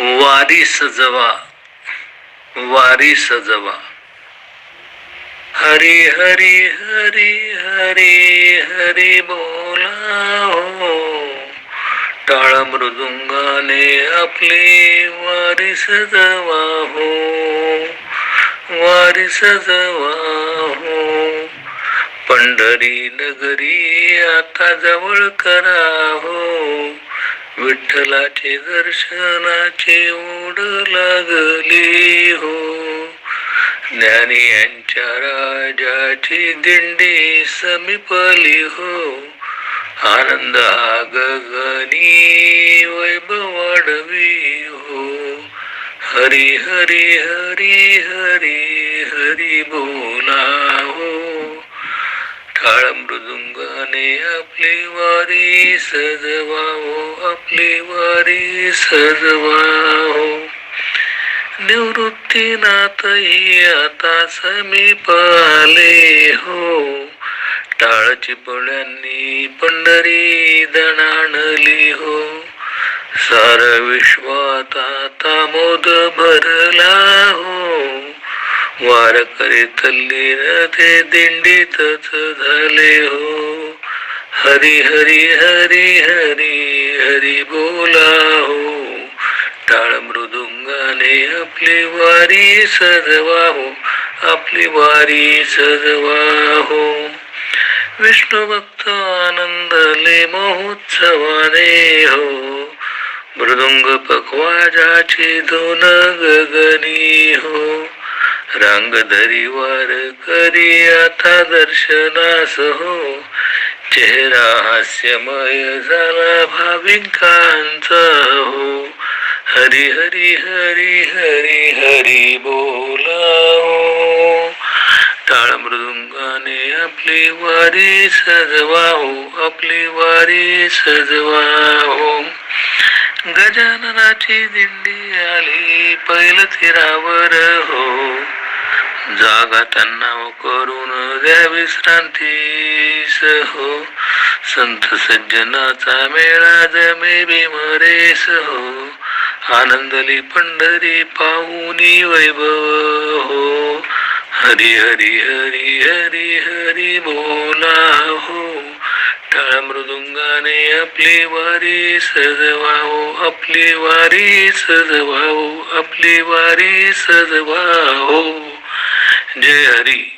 वारी सजवा वारी सजवा हरी हरी हरी हरी हरी बोला हो टाळ मृदुंगाने आपली वारी सजवा हो. वारी सजवा हो. पंढरी नगरी आता जवळ करा हो. विठ्ठलाचे दर्शनाचे ओढ लागली हो. ज्ञानी यांच्या राजाची दिंडी समीपली हो. आनंद हा गगनी वैभव वाढवी हो. हरी हरी हरी हरी हरी बोला हो. काळ मृदुंगाने आपली वारी सजवाओ आपली वारी सजवाओ निवृत्तीनाथही आता समीप आले हो. टाळची पोळ्यांनी पंढरी दणाणली हो. सार विश्वात आता मोद भरला हो. वारकरी न ते दिंडीतच झाले हो. हरी हरी हरी हरी हरी बोला हो. टाळ मृदुंगाने आपली वारी सजवा हो. आपली वारी सजवा हो. विष्णू भक्त आनंदले महोत्सवाने हो. मृदुंग पकवाजाची दोन गगनी हो. रांग धरीवार करी आता दर्शनास हो. चेहरा हास्यमय झाला भाविकांचा हो. हरी हरी हरी हरी हरी बोला हो टाळ मृदुंगाने आपली वारी सजवा हो आपली वारी सजवा हो गजाननाची दिंडी आली पैल तीरावर हो. जागा त्यांना करून द्या विश्रांतीस हो संत सज्जनाचा मेळा जमे बिमरेस हो आनंदली पंढरी पाहुनी वैभव हो. हरी हरी हरी हरी हरी बोला हो. टाळ मृदुंगाने आपली वारी सजवाओ आपली वारी सजवाओ आपली वारी सजवा हो जय हरी.